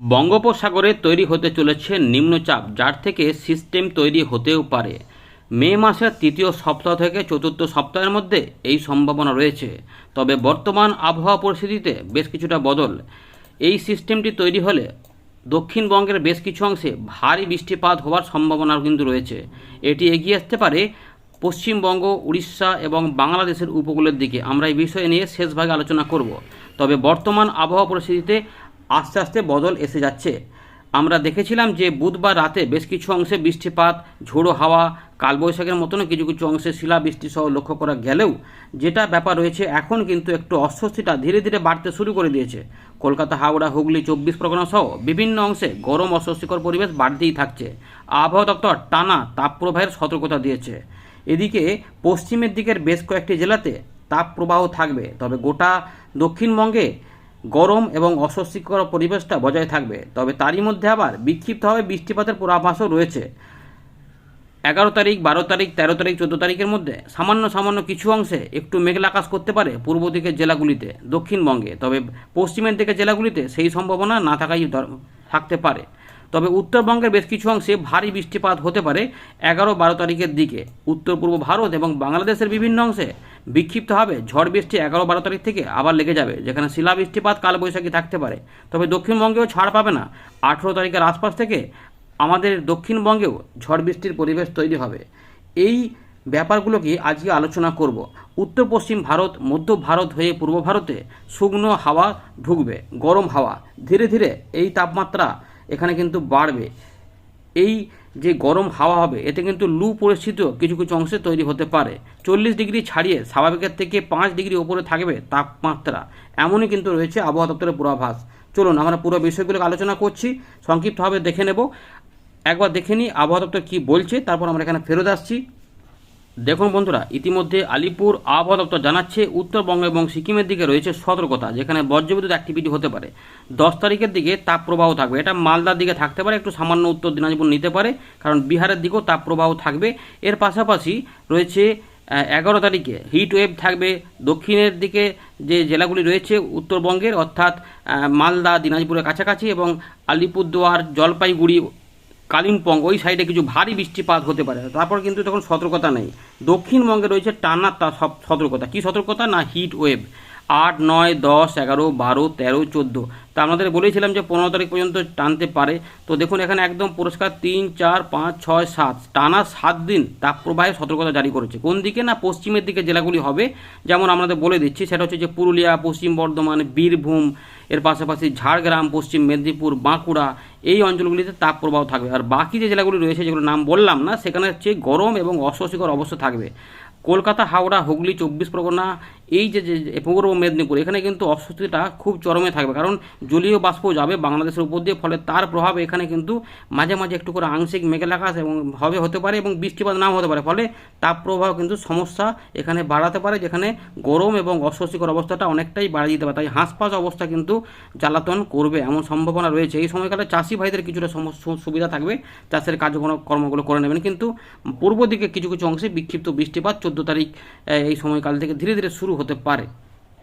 বঙ্গোপসাগরে তৈরি হতে চলেছে নিম্নচাপ, যার থেকে সিস্টেম তৈরি হতেও পারে। মে মাসের তৃতীয় সপ্তাহ থেকে চতুর্থ সপ্তাহের মধ্যে এই সম্ভাবনা রয়েছে। তবে বর্তমান আবহাওয়া পরিস্থিতিতে বেশ কিছুটা বদল। এই সিস্টেমটি তৈরি হলে দক্ষিণবঙ্গের বেশ কিছু অংশে ভারী বৃষ্টিপাত হওয়ার সম্ভাবনা কিন্তু রয়েছে। এটি এগিয়ে আসতে পারে পশ্চিমবঙ্গ, উড়িষ্যা এবং বাংলাদেশের উপকূলের দিকে। আমরা এই বিষয় নিয়ে শেষ ভাগে আলোচনা করব। তবে বর্তমান আবহাওয়া পরিস্থিতিতে আস্তে আস্তে বদল এসে যাচ্ছে। আমরা দেখেছিলাম যে বুধবার রাতে বেশ কিছু অংশে বৃষ্টিপাত, ঝোড়ো হাওয়া, কালবৈশাখের মতনও কিছু কিছু অংশে শিলাবৃষ্টি সহ লক্ষ্য করা গেলেও যেটা ব্যাপার রয়েছে, এখন কিন্তু একটু অস্বস্তিটা ধীরে ধীরে বাড়তে শুরু করে দিয়েছে। কলকাতা, হাওড়া, হুগলি, চব্বিশ পরগনা সহ বিভিন্ন অংশে গরম, অস্বস্তিকর পরিবেশ বাড়তেই থাকছে। আবহাওয়া দপ্তর টানা তাপপ্রবাহের সতর্কতা দিয়েছে। এদিকে পশ্চিমের দিকের বেশ কয়েকটি জেলাতে তাপপ্রবাহ থাকবে, তবে গোটা দক্ষিণবঙ্গে গরম এবং অস্বস্তিকর পরিবেশটা বজায় থাকবে। তবে তারই মধ্যে আবার বিক্ষিপ্তভাবে বৃষ্টিপাতের পূর্বাভাসও রয়েছে। এগারো তারিখ, বারো তারিখ, তেরো তারিখ, চোদ্দ তারিখের মধ্যে সামান্য সামান্য কিছু অংশে একটু মেঘলা আকাশ করতে পারে পূর্ব দিকের জেলাগুলিতে, দক্ষিণবঙ্গে। তবে পশ্চিমের দিকের জেলাগুলিতে সেই সম্ভাবনা না থাকাই থাকতে পারে। তবে উত্তরবঙ্গের বেশ কিছু অংশে ভারী বৃষ্টিপাত হতে পারে এগারো বারো তারিখের দিকে। উত্তর পূর্ব ভারত এবং বাংলাদেশের বিভিন্ন অংশে বিক্ষিপ্ত হবে ঝড় বৃষ্টি এগারো বারো তারিখ থেকে আবার লেগে যাবে, যেখানে শিলা বৃষ্টিপাত কালবৈশাখী থাকতে পারে। তবে দক্ষিণবঙ্গেও ছাড় পাবে না। আঠেরো তারিখের আশপাশ থেকে আমাদের দক্ষিণবঙ্গেও ঝড় বৃষ্টির পরিবেশ তৈরি হবে। এই ব্যাপারগুলোকে আজকে আলোচনা করব। উত্তর পশ্চিম ভারত, মধ্য ভারত হয়ে পূর্ব ভারতে শুকনো হাওয়া ঢুকবে, গরম হাওয়া। ধীরে ধীরে এই তাপমাত্রা এখানে কিন্তু বাড়বে। এই যে গরম হাওয়া হবে, এতে কিন্তু লু পরিস্থিতিও কিছু কিছু অংশে তৈরি হতে পারে। চল্লিশ ডিগ্রি ছাড়িয়ে স্বাভাবিকের থেকে পাঁচ ডিগ্রি ওপরে থাকবে তাপমাত্রা। এমনই কিন্তু রয়েছে আবহাওয়া দপ্তরের পূর্বাভাস। চলুন, আমরা পুরো বিষয়গুলোকে আলোচনা করছি, সংক্ষিপ্তভাবে দেখে নেব। একবার দেখে নিই আবহাওয়া দপ্তর কী বলছে, তারপর আমরা এখানে ফেরত আসছি। দেখুন বন্ধুরা, ইতিমধ্যে আলিপুর আবহাওয়া দপ্তর জানাচ্ছে উত্তরবঙ্গ এবং সিকিমের দিকে রয়েছে সতর্কতা, যেখানে বজ্রবিদ্যুৎ অ্যাক্টিভিটি হতে পারে। দশ তারিখের দিকে তাপপ্রবাহ থাকবে। এটা মালদার দিকে থাকতে পারে, একটু সামান্য উত্তর দিনাজপুর নিতে পারে, কারণ বিহারের দিকেও তাপপ্রবাহ থাকবে। এর পাশাপাশি রয়েছে এগারো তারিখে হিট ওয়েভ থাকবে। দক্ষিণের দিকে যে জেলাগুলি রয়েছে উত্তরবঙ্গের, অর্থাৎ মালদা, দিনাজপুরের কাছাকাছি এবং আলিপুরদুয়ার, জলপাইগুড়ি কালিম্পং, ওই সাইডে কিছু ভারী বৃষ্টিপাত হতে পারে। তারপর কিন্তু তখন সতর্কতা নেই। দক্ষিণবঙ্গে রয়েছে টানা সতর্কতা। কী সতর্কতা? না হিট ওয়েভ আট, নয়, দশ, এগারো, বারো, তেরো, চোদ্দ। তা আমাদের বলেছিলাম যে পনেরো তারিখ পর্যন্ত টানতে পারে। তো দেখুন, এখানে একদম পরিষ্কার তিন, চার, পাঁচ, ছয়, সাত। টানা সাত দিন তাপপ্রবাহে সতর্কতা জারি করেছে। কোন দিকে না পশ্চিমের দিকে জেলাগুলি হবে, যেমন আমাদের বলে দিচ্ছি, সেটা হচ্ছে যে পুরুলিয়া, পশ্চিম বর্ধমান, বীরভূম, এর পাশাপাশি ঝাড়গ্রাম, পশ্চিম মেদিনীপুর, বাঁকুড়া, এই অঞ্চলগুলিতে তাপপ্রবাহ থাকবে। আর বাকি যে জেলাগুলি রয়েছে যেগুলো নাম বললাম না, সেখানে হচ্ছে গরম এবং অস্বস্তিকর অবস্থা থাকবে। কলকাতা, হাওড়া, হুগলি, চব্বিশ পরগনা, এই যে পূর্ব মেদিনীপুর, এখানে কিন্তু অস্বস্তিটা খুব চরমে থাকবে। কারণ জলীয় বাষ্প যাবে বাংলাদেশের উপর দিয়ে, ফলে তার প্রভাব এখানে কিন্তু মাঝে মাঝে একটু করে আংশিক মেঘেল আকাশ এবং হবে, হতে পারে এবং বৃষ্টিপাত নাও হতে পারে। ফলে তাপ প্রবাহ কিন্তু সমস্যা এখানে বাড়াতে পারে, যেখানে গরম এবং অস্বস্তিকর অবস্থাটা অনেকটাই বাড়িয়ে দিতে পারে। তাই হাঁসপাস অবস্থা কিন্তু জ্বালাতন করবে, এমন সম্ভাবনা রয়েছে। এই সময়কালে চাষি ভাইদের কিছুটা সুবিধা থাকবে। চাষের কাজকর্ম কর্মগুলো করে নেবেন। কিন্তু পূর্ব দিকে কিছু কিছু অংশে বিক্ষিপ্ত বৃষ্টিপাত চোদ্দ তারিখ এই সময়কাল থেকে ধীরে ধীরে শুরু হতে পারে।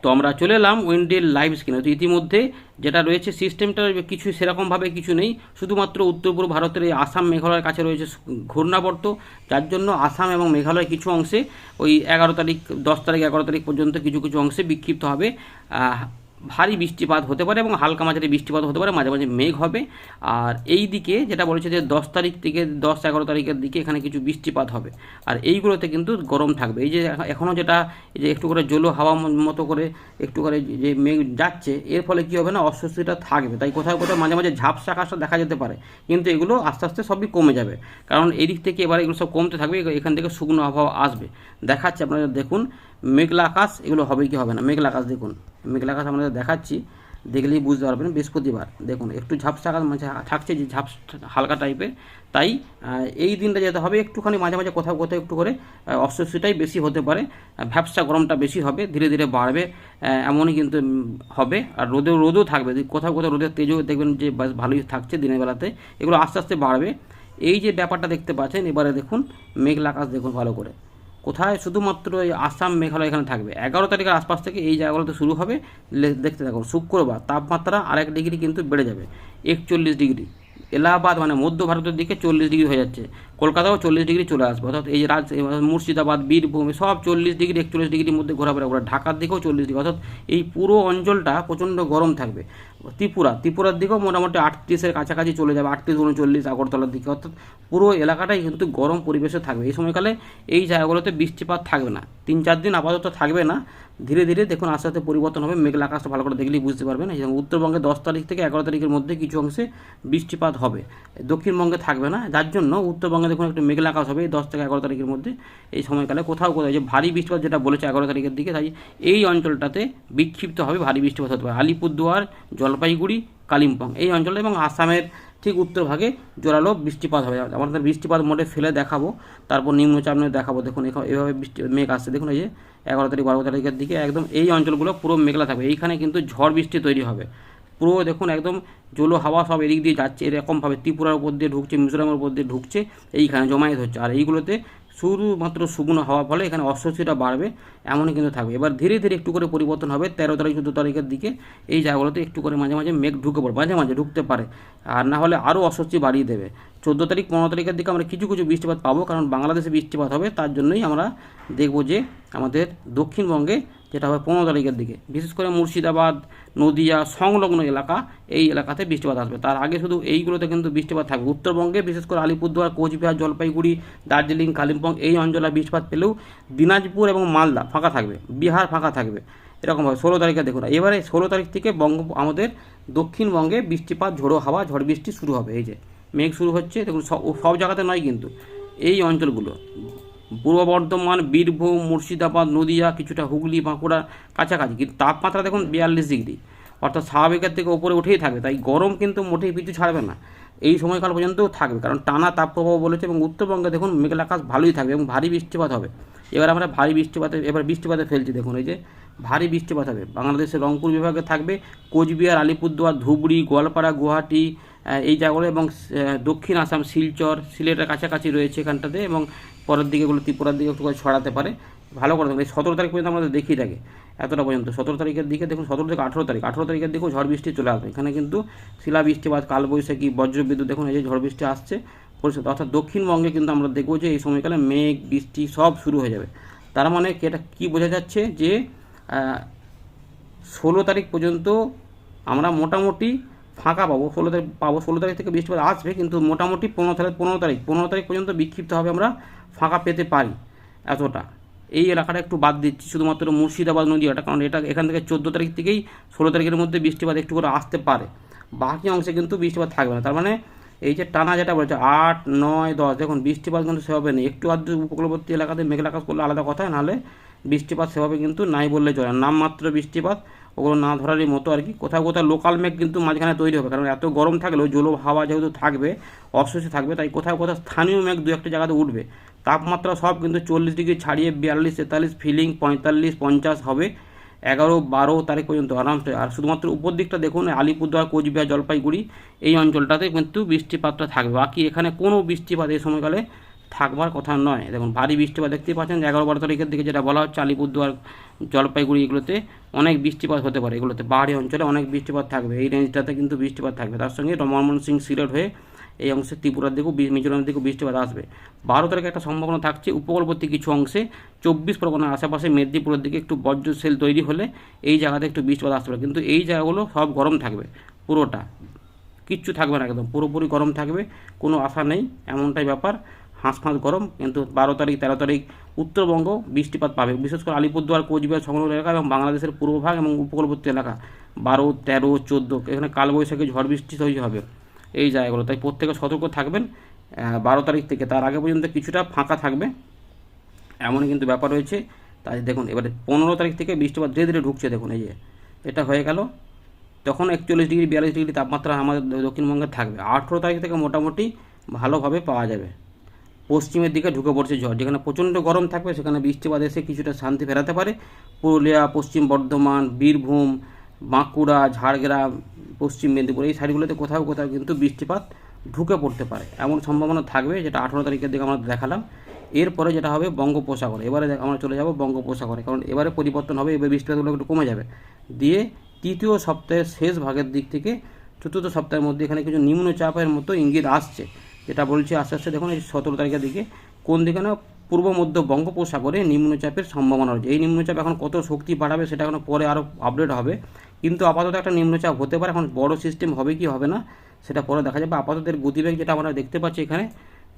তো আমরা চলে এলাম উইন্ডের লাইভ স্ক্রিনে। তো ইতিমধ্যে যেটা রয়েছে সিস্টেমটার কিছু সেরকমভাবে কিছু নেই। শুধুমাত্র উত্তর পূর্ব ভারতের এই আসাম মেঘালয়ের কাছে রয়েছে ঘূর্ণাবর্ত, যার জন্য আসাম এবং মেঘালয় কিছু অংশে ওই এগারো তারিখ, দশ তারিখ, এগারো তারিখ পর্যন্ত কিছু কিছু অংশে বিক্ষিপ্ত হবে। ভারী বৃষ্টিপাত হতে পারে এবং হালকা মাঝারি বৃষ্টিপাত হতে পারে, মাঝে মাঝে মেঘ হবে। আর এই দিকে যেটা বলেছে যে দশ তারিখ থেকে দশ এগারো তারিখের দিকে এখানে কিছু বৃষ্টিপাত হবে। আর এইগুলোতে কিন্তু গরম থাকবে। এই যে এখনও যেটা, এই যে একটু করে জলো হাওয়া মতো করে একটু করে যে মেঘ যাচ্ছে, এর ফলে কী হবে না, অস্বস্তিটা থাকবে। তাই কোথাও কোথাও মাঝে মাঝে ঝাপসা আকাশটা দেখা যেতে পারে। কিন্তু এগুলো আস্তে আস্তে সবই কমে যাবে। কারণ এই দিক থেকে এবার এগুলো সব কমতে থাকবে এখান থেকে শুকনো আবহাওয়া আসবে। দেখাচ্ছে আপনারা দেখুন মেঘলা আকাশ, এগুলো হবে কি হবে না? মেঘলা আকাশ দেখুন। মেঘলা আকাশ আপনাদের দেখাচ্ছি। দেখলেই বুঝতে পারবেন, বৃহস্পতিবার। দেখুন, একটু ঝাপসা আকাশ মাঝে থাকছে যে ঝাপস, হালকা টাইপের তাই এই দিনটা যেতে হবে, একটুখানি মাঝে মাঝে কোথাও কোথাও একটু করে অস্বস্তিটাই বেশি হতে পারে। ভ্যাপসা গরমটা বেশি হবে, ধীরে ধীরে বাড়বে এমনই কিন্তু হবে। আর রোদেও, রোদও থাকবে। কোথাও কোথাও রোদের তেজও দেখবেন যে ভালোই থাকছে দিনের বেলাতে, এগুলো আস্তে আস্তে বাড়বে। এই যে ব্যাপারটা দেখতে পাচ্ছেন, এবারে দেখুন, মেঘলা আকাশ দেখুন ভালো করে। কোথায় শুধুমাত্র এই আসাম মেঘালয় এখানে থাকবে? এগারো তারিখের আশপাশ থেকে এই জায়গাগুলোতে শুরু হবে। দেখতে থাকুন, শুক্রবার তাপমাত্রা আরেক ডিগ্রি কিন্তু বেড়ে যাবে, একচল্লিশ ডিগ্রি এলাহাবাদ মানে মধ্য ভারতের দিকে চল্লিশ ডিগ্রি হয়ে যাচ্ছে, কলকাতাও চল্লিশ ডিগ্রি চলে আসবে। অর্থাৎ এই রাজ মুর্শিদাবাদ, বীরভূম, সব চল্লিশ ডিগ্রি একচল্লিশ ডিগ্রির মধ্যে ঘোরাফেরা করে। ঢাকার দিকেও চল্লিশ ডিগ্রি অর্থাৎ এই পুরো অঞ্চলটা প্রচণ্ড গরম থাকবে। ত্রিপুরা, ত্রিপুরার দিকেও মোটামুটি আটত্রিশের কাছাকাছি চলে যাবে, আটত্রিশ, উনচল্লিশ আগরতলার দিকে। অর্থাৎ পুরো এলাকাটাই কিন্তু গরম পরিবেশে থাকবে। এই সময়কালে এই জায়গাগুলোতে বৃষ্টিপাত থাকবে না। তিন চার দিন আপাতত থাকবে না। ধীরে ধীরে দেখুন আস্তে আস্তে পরিবর্তন হবে। মেঘলা আকাশটা ভালো করে দেখলেই বুঝতে পারবেন। এবং উত্তরবঙ্গে দশ তারিখ থেকে এগারো তারিখের মধ্যে কিছু অংশে বৃষ্টিপাত হবে। দক্ষিণবঙ্গে থাকবে না। যার জন্য উত্তরবঙ্গে দেখুন একটু মেঘলা আকাশ হবে এই দশ থেকে এগারো তারিখের মধ্যে। এই সময়কালে কোথাও কোথাও যে ভারী বৃষ্টিপাত যেটা বলেছে এগারো তারিখের দিকে, তাই এই অঞ্চলটাতে বিক্ষিপ্ত হবে ভারী বৃষ্টিপাত হতে পারে। আলিপুরদুয়ার জলপাইগুড়ি, কালিম্পং। এই অঞ্চলে এবং আসামের ঠিক উত্তর ভাগে জোরালো বৃষ্টিপাত হবে। আমাদের বৃষ্টিপাত মোটে ফেলে দেখাবো, তারপর নিম্নচাপ নিয়ে দেখাবো। দেখুন এভাবে বৃষ্টি, মেঘ আসছে। দেখুন, এই যে এগারো তারিখ, বারো তারিখের দিকে একদম এই অঞ্চলগুলো পুরো মেঘলা থাকবে। এইখানে কিন্তু ঝড় বৃষ্টি তৈরি হবে। পুরো দেখুন, একদম জলো হাওয়া সব এদিক দিয়ে যাচ্ছে। এরকমভাবে ত্রিপুরার উপর দিয়ে ঢুকছে, মিজোরামের উপর দিয়ে ঢুকছে, এইখানে জমায়েত হচ্ছে। আর এইগুলোতে শুধুমাত্র শুকনো হওয়ার ফলে এখানে অস্বস্তিটা বাড়বে, এমনই কিন্তু থাকবে। এবার ধীরে ধীরে একটু করে পরিবর্তন হবে, তেরো তারিখ চোদ্দ তারিখের দিকে এই জায়গাগুলোতে একটু করে মাঝে মাঝে মেঘ ঢুকে পড়বে, মাঝে মাঝে ঢুকতে পারে। আর না হলে আরও অস্বস্তি বাড়িয়ে দেবে। চোদ্দ তারিখ, পনেরো তারিখের দিকে আমরা কিছু কিছু বৃষ্টিপাত পাবো, কারণ বাংলাদেশে বৃষ্টিপাত হবে, তার জন্যই আমরা দেখব যে আমাদের দক্ষিণবঙ্গে যেটা হবে পনেরো তারিখের দিকে। বিশেষ করে মুর্শিদাবাদ, নদিয়া, সংলগ্ন এলাকা, এই এলাকাতে বৃষ্টিপাত আসবে। তার আগে শুধু এইগুলোতে কিন্তু বৃষ্টিপাত থাকবে। উত্তরবঙ্গে, বিশেষ করে আলিপুরদুয়ার, কোচবিহার, জলপাইগুড়ি, দার্জিলিং, কালিম্পং, এই অঞ্চলে বৃষ্টিপাত পেলেও দিনাজপুর এবং মালদা ফাঁকা থাকবে, বিহার ফাঁকা থাকবে। এরকমভাবে ষোলো তারিখে দেখুন, এবারে ষোলো তারিখ থেকে বঙ্গ আমাদের দক্ষিণবঙ্গে বৃষ্টিপাত, ঝোড়ো হাওয়া, ঝড় বৃষ্টি শুরু হবে, এই যে। মেঘ শুরু হচ্ছে, দেখুন, সব সব জায়গাতে নয় কিন্তু। এই অঞ্চলগুলো, পূর্ব বর্ধমান, বীরভূম, মুর্শিদাবাদ, নদীয়া, কিছুটা হুগলি, বাঁকুড়া, কাছাকাছি, কিন্তু তাপমাত্রা দেখুন বিয়াল্লিশ ডিগ্রি। অর্থাৎ স্বাভাবিকের থেকে ওপরে উঠেই থাকবে, তাই গরম কিন্তু মোটেই পিছু ছাড়বে না। এই সময়কাল পর্যন্তও থাকবে, কারণ টানা তাপপ্রবাহ বলেছে এবং উত্তরবঙ্গে দেখুন মেঘলা আকাশ ভালোই থাকবে এবং ভারী বৃষ্টিপাত হবে। এবার আমরা ভারী বৃষ্টিপাতে, এবার বৃষ্টিপাতে ফেলছি, দেখুন, এই যে ভারী বৃষ্টিপাত হবে। বাংলাদেশের রংপুর বিভাগে থাকবে, কোচবিহার, আলিপুরদুয়ার, ধুবড়ি, গোয়ালপাড়া, গুয়াহাটি এই জায়গাগুলো এবং দক্ষিণ আসাম, শিলচর, সিলেটের কাছাকাছি রয়েছে এখানটাতে এবং পরের দিকে এগুলো ত্রিপুরার দিকে একটু ছড়াতে পারে। ভালো করে দেখুন, এই সতেরো তারিখ পর্যন্ত আমাদের দেখিয়ে থাকে, এতটা পর্যন্ত। সতেরো তারিখের দিকে দেখুন, সতেরো থেকে আঠেরো তারিখ, আঠেরো তারিখের দিকেও ঝড় বৃষ্টি চলে আসবে। এখানে কিন্তু শিলা বৃষ্টিপাত কালবৈশাখী বজ্রবিদ্যুৎ, দেখুন এই যে ঝড় বৃষ্টি আসছে পরিস্থিতি অর্থাৎ দক্ষিণবঙ্গে কিন্তু আমরা দেখব যে এই সময়কালে মেঘ, বৃষ্টি সব শুরু হয়ে যাবে। তার মানে এটা কী বোঝা যাচ্ছে যে ষোলো তারিখ পর্যন্ত আমরা মোটামুটি ফাঁকা পাবো, ষোলো তারিখ পাবো, ষোলো তারিখ থেকে বৃষ্টিপাত আসবে, কিন্তু মোটামুটি পনেরো তারিখ পনেরো তারিখ পনেরো তারিখ পর্যন্ত বিক্ষিপ্ত হবে আমরা ফাঁকা পেতে পারি এতটা। এই এলাকাটা একটু বাদ দিচ্ছি, শুধুমাত্র মুর্শিদাবাদ নদীয়াটা, কারণ এটা এখান থেকে চোদ্দ তারিখ থেকেই ষোলো তারিখের মধ্যে বৃষ্টিপাত একটু করে আসতে পারে। বাকি অংশে কিন্তু বৃষ্টিপাত থাকবে না, তার মানে এই যে টানা যেটা বলেছে, আট, নয়, দশ, দেখুন বৃষ্টিপাত কিন্তু সেভাবে নেই। একটু আধটু উপকূলবর্তী এলাকাতে মেঘলা আকাশ করলে আলাদা কথা, নাহলে বৃষ্টিপাত সেভাবে কিন্তু নাই বললে চলে। নামমাত্র বৃষ্টিপাত ওগুলো না ধরারই মতো আর কি। কোথাও কোথাও লোকাল মেঘ কিন্তু মাঝখানে তৈরি হবে। কারণ এত গরম থাকলেও জলো হাওয়া যেহেতু থাকবে অস্বস্তি থাকবে, তাই কোথাও কোথাও স্থানীয় মেঘ দু একটা জায়গাতে উঠবে। তাপমাত্রা সব কিন্তু চল্লিশ ডিগ্রি ছাড়িয়ে বিয়াল্লিশ, তেতাল্লিশ ফিলিং পঁয়তাল্লিশ, পঞ্চাশ হবে এগারো, বারো তারিখ পর্যন্ত আরামসে। আর শুধুমাত্র উপর দিকটা দেখুন, আলিপুরদুয়ার, কোচবিহার, জলপাইগুড়ি, এই অঞ্চলটাতে কিন্তু বৃষ্টিপাতটা থাকবে। বাকি এখানে কোনো বৃষ্টিপাত এই সময়কালে থাকবার কথা নয়। দেখুন, ভারী বৃষ্টিপাত দেখতেই পাচ্ছেন, এগারো বারো তারিখের দিকে যেটা বলা হচ্ছে আলিপুরদুয়ার জলপাইগুড়ি এগুলোতে অনেক বৃষ্টিপাত হতে পারে। এগুলোতে পাহাড়ি অঞ্চলে অনেক বৃষ্টিপাত থাকবে। এই রেঞ্জটাতে কিন্তু বৃষ্টিপাত থাকবে। তার সঙ্গে ময়মনসিং সিং সিলেট হয়ে এই অংশে ত্রিপুরার দিকেও মিজোরামের দিকেও বৃষ্টিপাত আসবে। বারো তারিখে একটা সম্ভাবনা থাকছে, উপকূলবর্তী কিছু অংশে চব্বিশ পরগনার আশেপাশে মেদিনীপুরের দিকে একটু বজ্র সেল তৈরি হলে এই জায়গাতে একটু বৃষ্টিপাত আসতে পারে। কিন্তু এই জায়গাগুলো সব গরম থাকবে, পুরোটা। কিচ্ছু থাকবে না একদম। পুরোপুরি গরম থাকবে, কোনো আশা নেই, এমনটাই ব্যাপার। হাঁসফাঁস গরম, কিন্তু বারো তারিখ, তেরো তারিখ উত্তরবঙ্গ বৃষ্টিপাত পাবে। বিশেষ করে আলিপুরদুয়ার, কোচবিহার সংলগ্ন এলাকা এবং বাংলাদেশের পূর্বভাগ এবং উপকূলবর্তী এলাকা। বারো, তেরো, চোদ্দ, এখানে কালবৈশাখী ঝড় বৃষ্টি তৈরি হবে এই জায়গাগুলো। তাই প্রত্যেকে সতর্ক থাকবেন বারো তারিখ থেকে। তার আগে পর্যন্ত কিছুটা ফাঁকা থাকবে, এমনই কিন্তু ব্যাপার রয়েছে। তাই দেখুন, এবারে পনেরো তারিখ থেকে বৃষ্টিপাত ধীরে ধীরে ঢুকছে, দেখুন এই যে। এটা হয়ে গেল। তখন একচল্লিশ ডিগ্রি, বিয়াল্লিশ ডিগ্রি তাপমাত্রা আমাদের দক্ষিণবঙ্গে থাকবে, আঠেরো তারিখ থেকে মোটামুটি ভালোভাবে পাওয়া যাবে। পশ্চিমের দিকে ঢুকে পড়ছে ঝড়। যেখানে প্রচণ্ড গরম থাকবে, সেখানে বৃষ্টিপাত এসে কিছুটা শান্তি ফেরাতে পারে। পুরুলিয়া, পশ্চিম বর্ধমান, বীরভূম, বাঁকুড়া, ঝাড়গ্রাম, পশ্চিম মেদিনীপুর, এই সাইডগুলোতে কোথাও কোথাও কিন্তু বৃষ্টিপাত ঢুকে পড়তে পারে। এমন সম্ভাবনা থাকবে যেটা আঠেরো তারিখের দিকে আমরা দেখালাম। এরপরে যেটা হবে বঙ্গোপসাগর। এবারে আমরা চলে যাব বঙ্গোপসাগরে, কারণ এবারে পরিবর্তন হবে, এবার বৃষ্টিপাতগুলো একটু কমে যাবে। দিয়ে তৃতীয় সপ্তাহের শেষ ভাগের দিক থেকে চতুর্থ সপ্তাহের মধ্যে এখানে কিছু নিম্নচাপের মতো ইঙ্গিত আসছে। যেটা বলছি আস্তে আস্তে দেখুন, এই সতেরো তারিখের দিকে। কোন দিকে না পূর্ব, মধ্য বঙ্গোপসাগরে নিম্নচাপের সম্ভাবনা রয়েছে। এই নিম্নচাপ এখন কত শক্তি বাড়াবে সেটা এখন পরে আরও আপডেট হবে। কিন্তু আপাতত একটা নিম্নচাপ হতে পারে, এখন বড় সিস্টেম হবে কি হবে না, সেটা পরে দেখা যাবে। আপাতত এর গতিবেগ যেটা আমরা দেখতে পাচ্ছি এখানে,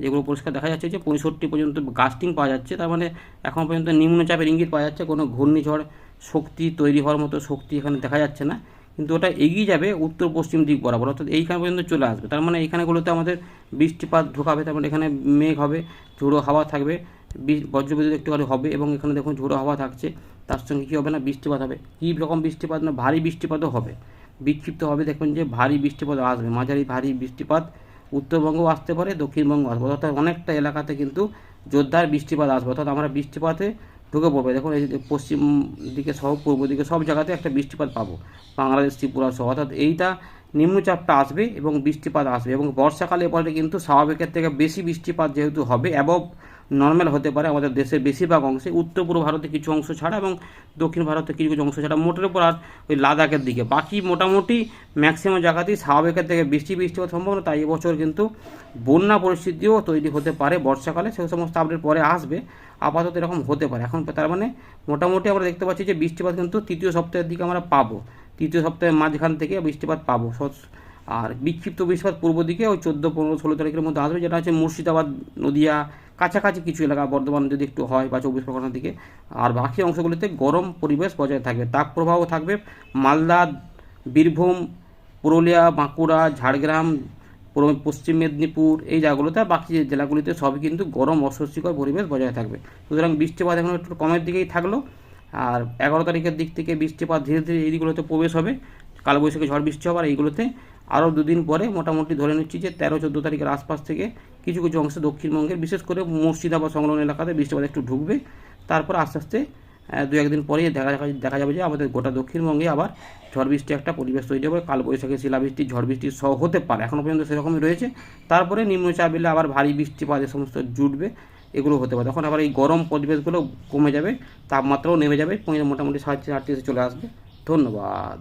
যেগুলো পরিষ্কার দেখা যাচ্ছে যে পঁয়ষট্টি পর্যন্ত গাস্টিং পাওয়া যাচ্ছে, তার মানে এখন পর্যন্ত নিম্নচাপের ইঙ্গিত পাওয়া যাচ্ছে। কোনো ঘূর্ণিঝড় শক্তি তৈরি হওয়ার মতো শক্তি এখানে দেখা যাচ্ছে না। কিন্তু ওটা এগিয়ে যাবে উত্তর পশ্চিম দিক বরাবর, অর্থাৎ এইখানে পর্যন্ত চলে আসবে। তার মানে এইখানেগুলোতে আমাদের বৃষ্টিপাত ঢোকাবে মানে এখানে মেঘ হবে, ঝোড়ো হাওয়া থাকবে বজ্রবিদ্যুৎ একটু করে হবে এবং এখানে দেখুন ঝোড়ো হাওয়া থাকছে, তার সঙ্গে কী হবে না, বৃষ্টিপাত হবে। কী রকম বৃষ্টিপাত না, ভারী বৃষ্টিপাতও হবে। বিক্ষিপ্ত হবে, দেখবেন যে ভারী বৃষ্টিপাত আসবে, মাঝারি ভারী বৃষ্টিপাত উত্তরবঙ্গও আসতে পারে দক্ষিণবঙ্গ আসবে, অর্থাৎ অনেকটা এলাকাতে কিন্তু জোরদার বৃষ্টিপাত আসবে, অর্থাৎ আমরা বৃষ্টিপাতে ঢুকে পড়বে। দেখুন, এই পশ্চিম দিকে সহ, পূর্ব দিকে সব জায়গাতে একটা বৃষ্টিপাত পাবো। বাংলাদেশ, ত্রিপুরা সহ, অর্থাৎ এইটা নিম্নচাপটা আসবে এবং বৃষ্টিপাত আসবে। এবং বর্ষাকালে পরে কিন্তু স্বাভাবিকের থেকে বেশি বৃষ্টিপাত যেহেতু হবে অ্যাবভ নর্মাল হতে পারে আমাদের দেশের বেশিরভাগ অংশে। উত্তর পূর্ব ভারতে কিছু অংশ ছাড়া এবং দক্ষিণ ভারতে কিছু কিছু অংশ ছাড়া। মোটের উপর আর ওই লাদাখের দিকে। বাকি মোটামুটি ম্যাক্সিমাম জায়গাতেই স্বাভাবিকের থেকে বৃষ্টি বৃষ্টিপাত সম্ভাবনা। তাই এবছর কিন্তু বন্যা পরিস্থিতিও তৈরি হতে পারে বর্ষাকালে। সে সমস্ত আপডেট পরে আসবে। আপাতত এরকম হতে পারে। এখন তার মানে মোটামুটি আমরা দেখতে পাচ্ছি যে বৃষ্টিপাত কিন্তু তৃতীয় সপ্তাহের দিকে আমরা পাবো। তৃতীয় সপ্তাহের মাঝখান থেকে বৃষ্টিপাত পাবো। আর বিক্ষিপ্ত বৃষ্টিপাত পূর্ব দিকে ওই চোদ্দ, পনেরো, ষোলো তারিখের মধ্যে আসবে। যেটা হচ্ছে মুর্শিদাবাদ, নদিয়া কাছাকাছি কিছু এলাকা বর্ধমান যদি একটু হয় বা চব্বিশ পরগনার দিকে, আর বাকি অংশগুলিতে গরম পরিবেশ বজায় থাকবে। তাপ প্রবাহ থাকবে মালদা, বীরভূম, পুরুলিয়া, বাঁকুড়া, ঝাড়গ্রাম পশ্চিম মেদিনীপুর, এই জায়গাগুলোতে বাকি জেলাগুলিতে সবই কিন্তু গরম অস্বস্তিকর পরিবেশ বজায় থাকবে। সুতরাং বৃষ্টিপাত এখন একটু কমের দিকেই থাকল। আর এগারো তারিখের দিক থেকে বৃষ্টিপাত ধীরে ধীরে এই দিকগুলোতে প্রবেশ হবে। কালবৈশাখী ঝড় বৃষ্টি হবে আর এইগুলোতে আরও দুদিন পরে মোটামুটি ধরে নিচ্ছি যে তেরো, চোদ্দ তারিখের আশপাশ থেকে কিছু কিছু অংশে দক্ষিণবঙ্গের, বিশেষ করে মুর্শিদাবাদ সংলগ্ন এলাকাতে বৃষ্টিপাত একটু ঢুকবে। তারপর আস্তে আস্তে দু একদিন পরেই দেখা দেখা যাবে যে আমাদের গোটা দক্ষিণবঙ্গে আবার ঝড় বৃষ্টি একটা পরিবেশ তৈরি হবে। কালবৈশাখী শিলাবৃষ্টি, ঝড় বৃষ্টি সহ হতে পারে। এখনও পর্যন্ত সেরকমই রয়েছে। তারপরে নিম্নচাপ এলে আবার ভারী বৃষ্টিপাত, এ সমস্ত জুটবে, এগুলো হতে পারে। তখন আবার এই গরম পরিবেশগুলো কমে যাবে, তাপমাত্রাও নেমে যাবে মোটামুটি সাড়ে চারটে চলে আসবে। ধন্যবাদ।